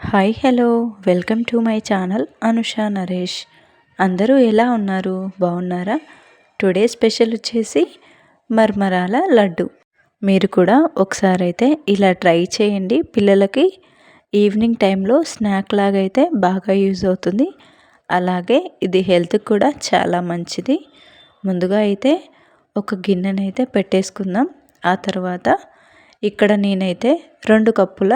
Hi hello. Welcome to my channel Anusha Naresh. అందరూ ఎలా ఉన్నారు? బాగున్నారా టుడే స్పెషల్ వచ్చేసి మర్మరాల లడ్డు. మీరు కూడా ఒకసారి అయితే ఇలా ట్రై చేయండి. పిల్లలకి ఈవినింగ్ టైంలో స్నాక్ లాగా అయితే బాగా యూజ్ అవుతుంది. అలాగే ఇది హెల్త్కి కూడా చాలా మంచిది. ముందుగా అయితే ఒక గిన్నెనైతే పెట్టేసుకుందాం. ఆ తర్వాత ఇక్కడ నేనైతే రెండు కప్పుల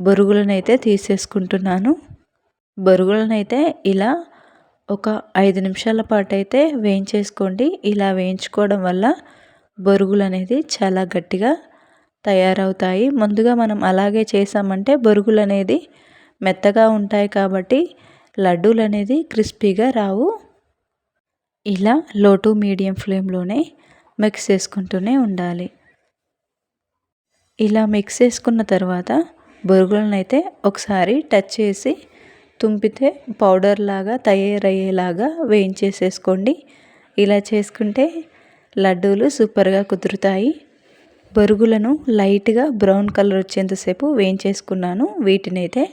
బొరుగులనైతే తీసేసుకుంటున్నాను. బరుగులనైతే ఇలా ఒక ఐదు నిమిషాల పాటు అయితే వేయించేసుకోండి. ఇలా వేయించుకోవడం వల్ల బొరుగులు అనేది చాలా గట్టిగా తయారవుతాయి. ముందుగా మనం అలాగే చేసామంటే బొరుగులు అనేది మెత్తగా ఉంటాయి కాబట్టి లడ్డూలు అనేది క్రిస్పీగా రావు. ఇలా లో టు మీడియం ఫ్లేమ్లోనే మిక్స్ చేసుకుంటూనే ఉండాలి. ఇలా మిక్స్ చేసుకున్న తర్వాత బొరుగులను అయితే ఒకసారి టచ్ చేసి తుంపితే పౌడర్ లాగా తయారయ్యేలాగా వేయించేసేసుకోండి. ఇలా చేసుకుంటే లడ్డూలు సూపర్గా కుదురుతాయి. బొరుగులను లైట్గా బ్రౌన్ కలర్ వచ్చేంతసేపు వేయించేసుకున్నాను. వీటినైతే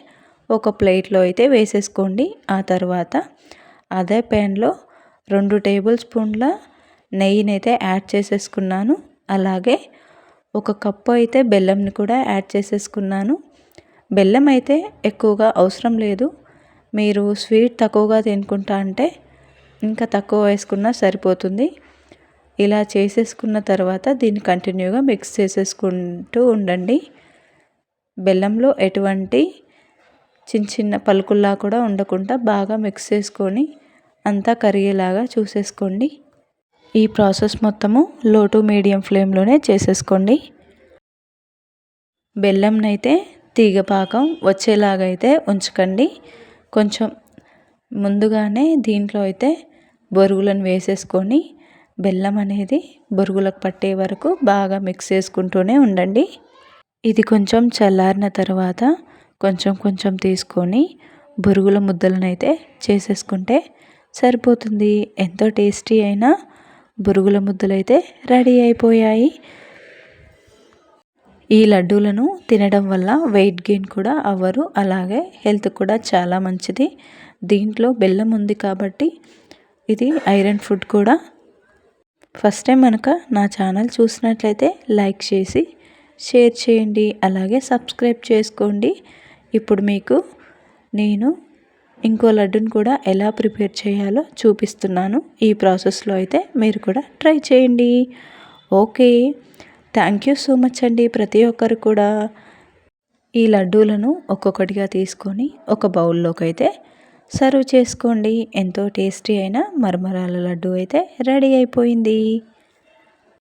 ఒక ప్లేట్లో అయితే వేసేసుకోండి. ఆ తర్వాత అదే ప్యాన్లో రెండు టేబుల్ స్పూన్ల నెయ్యినైతే యాడ్ చేసేసుకున్నాను. అలాగే ఒక కప్పు అయితే బెల్లంని కూడా యాడ్ చేసేసుకున్నాను. బెల్లం అయితే ఎక్కువగా అవసరం లేదు. మీరు స్వీట్ తక్కువగా తినుకుంటా అంటే ఇంకా తక్కువ వేసుకున్నా సరిపోతుంది. ఇలా చేసేసుకున్న తర్వాత దీన్ని కంటిన్యూగా మిక్స్ చేసేసుకుంటూ ఉండండి. బెల్లంలో ఎటువంటి చిన్న చిన్న పలుకుల్లా కూడా ఉండకుండా బాగా మిక్స్ చేసుకొని అంతా కరిగేలాగా చూసేసుకోండి. ఈ ప్రాసెస్ మొత్తము లో టు మీడియం ఫ్లేమ్లోనే చేసేసుకోండి. బెల్లంనైతే తీగపాకం వచ్చేలాగైతే ఉంచకండి. కొంచెం ముందుగానే దీంట్లో అయితే బొరుగులను వేసేసుకొని బెల్లం అనేది బొరుగులకు పట్టే వరకు బాగా మిక్స్ చేసుకుంటూనే ఉండండి. ఇది కొంచెం చల్లారిన తర్వాత కొంచెం కొంచెం తీసుకొని బొరుగుల ముద్దలనైతే చేసేసుకుంటే సరిపోతుంది. ఎంతో టేస్టీ అయినా బొరుగుల ముద్దలైతే రెడీ అయిపోయాయి. ఈ లడ్డూలను తినడం వల్ల వెయిట్ గెయిన్ కూడా అవ్వరు. అలాగే హెల్త్ కూడా చాలా మంచిది. దీంట్లో బెల్లం ఉంది కాబట్టి ఇది ఐరన్ ఫుడ్ కూడా. ఫస్ట్ టైం కనుక నా ఛానల్ చూసినట్లయితే లైక్ చేసి షేర్ చేయండి. అలాగే సబ్స్క్రైబ్ చేసుకోండి. ఇప్పుడు మీకు నేను ఇంకో లడ్డును కూడా ఎలా ప్రిపేర్ చేయాలో చూపిస్తున్నాను. ఈ ప్రాసెస్లో అయితే మీరు కూడా ట్రై చేయండి. Okay. Thank you so much అండి ప్రతి ఒక్కరు కూడా. ఈ లడ్డూలను ఒక్కొక్కటిగా తీసుకొని ఒక బౌల్లోకి అయితే సర్వ్ చేసుకోండి. ఎంతో టేస్టీ అయిన మరమరాల లడ్డు అయితే రెడీ అయిపోయింది.